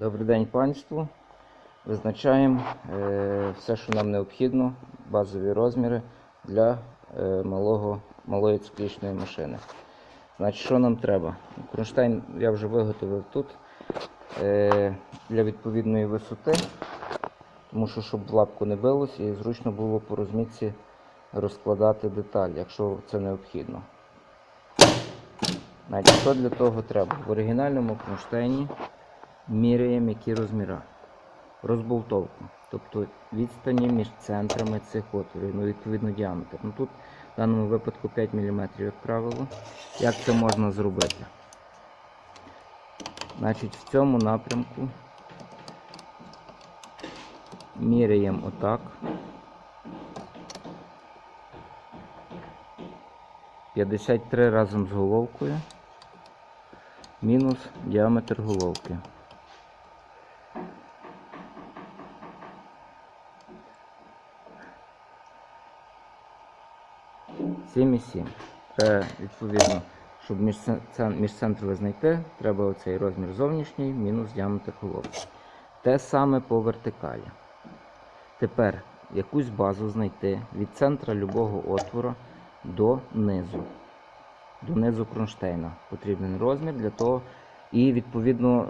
Добрий день панству. Визначаємо е, все, що нам необхідно, базові розміри для е, малого, малої циклічної машини. Значить, що нам треба? Кронштейн я вже виготовив тут е, для відповідної висоти, тому що щоб лапку не билось і зручно було по розмітці розкладати деталі, якщо це необхідно. Значить, що для того треба? В оригінальному кронштейні міряємо які розміри. Розболтовку, тобто відстані між центрами цих отворів, ну, відповідно діаметр. Ну, тут в даному випадку 5 мм, як правило. Як це можна зробити? Значить, в цьому напрямку міряємо отак. 53 разом з головкою мінус діаметр головки. Сім і сім. Треба, відповідно, щоб між, цен- цен- між центрове знайти, треба оцей розмір зовнішній мінус діаметр головки. Те саме по вертикалі. Тепер якусь базу знайти від центра любого отвору до низу. До низу кронштейна потрібен розмір для того. І відповідно,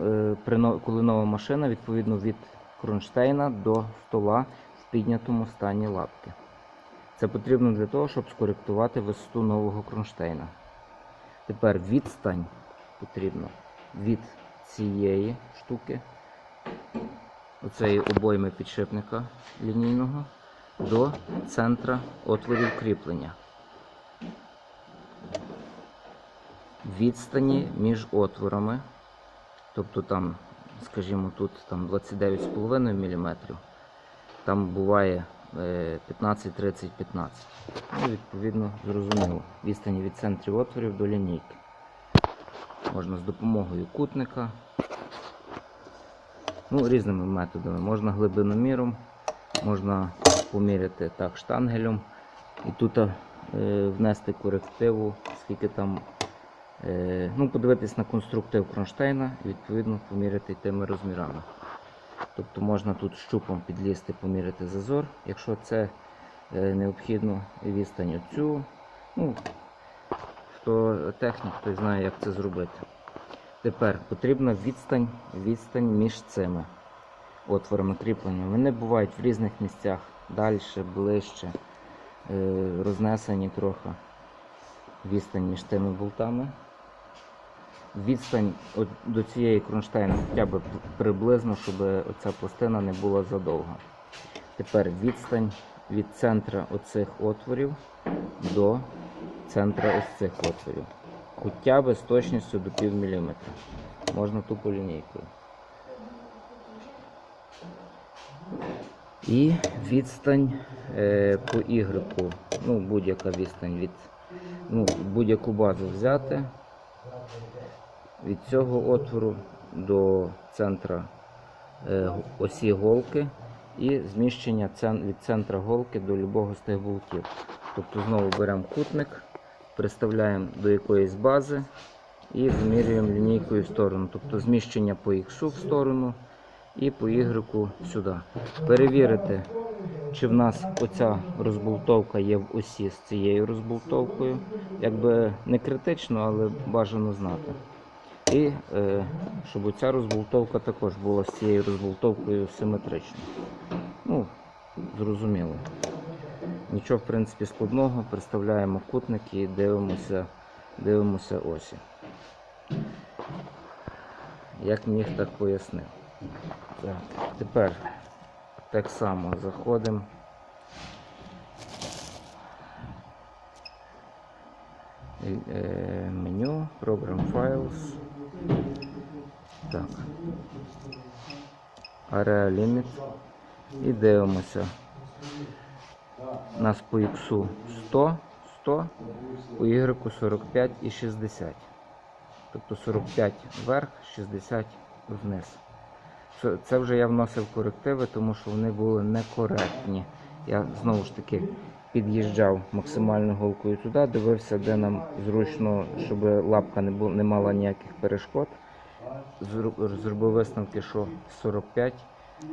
е, коли нова машина, відповідно від кронштейна до стола в піднятому стані лапки. Це потрібно для того, щоб скоректувати висоту нового кронштейна. Тепер відстань потрібно від цієї штуки, оцеї обойми підшипника лінійного, до центра отворів кріплення. Відстані між отворами, тобто там, скажімо, тут там 29,5 мм, там буває е, 15, 30, 15. Ну, відповідно, зрозуміло. Відстані від центрів отворів до лінійки. Можна з допомогою кутника. Ну, різними методами. Можна глибиноміром, можна поміряти так штангелем. І тут е, внести корективу, скільки там. Е, ну, подивитись на конструктив кронштейна і відповідно поміряти тими розмірами. Тобто можна тут щупом підлізти, поміряти зазор, якщо це е, необхідно, відстань оцю. Ну, хто технік, той знає, як це зробити. Тепер потрібна відстань, відстань між цими отворами кріплення. Вони бувають в різних місцях, далі, ближче, е, рознесені трохи. Відстань між тими болтами. Відстань до цієї кронштейна хоча б приблизно, щоб оця пластина не була задовга. Тепер відстань від центра оцих отворів до центра ось цих отворів. Хоча б з точністю до пів міліметра. Можна тупо лінійкою. І відстань е, по ігреку, ну будь-яка відстань від ну, будь-яку базу взяти від цього отвору до центра е, осі голки і зміщення від центра голки до любого з тих болтів. Тобто знову беремо кутник, приставляємо до якоїсь бази і вимірюємо лінійкою в сторону. Тобто зміщення по X в сторону і по Y сюди. Перевірити, чи в нас оця розболтовка є в осі з цією розболтовкою. Якби не критично, але бажано знати. І е, щоб оця розболтовка також була з цією розболтовкою симетрична. Ну, зрозуміло. Нічого, в принципі, складного. Представляємо кутник і дивимося, дивимося осі. Як міг, так пояснив. Так, тепер так само заходимо. Е, Меню, Program Files. Так. Area Limit. І дивимося. У нас по X 100, 100, по Y 45 і 60. Тобто 45 вверх, 60 вниз. Це вже я вносив корективи, тому що вони були некоректні. Я знову ж таки під'їжджав максимально голкою туди, дивився, де нам зручно, щоб лапка не, бу- не мала ніяких перешкод. зробив висновки, що 45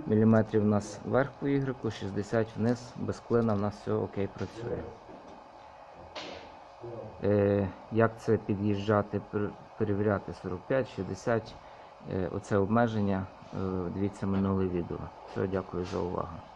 мм у нас вверх по Y, 60 вниз, без клина в нас все окей працює. Е, як це під'їжджати, перевіряти 45, 60, е, оце обмеження, е, дивіться минуле відео. Все, дякую за увагу.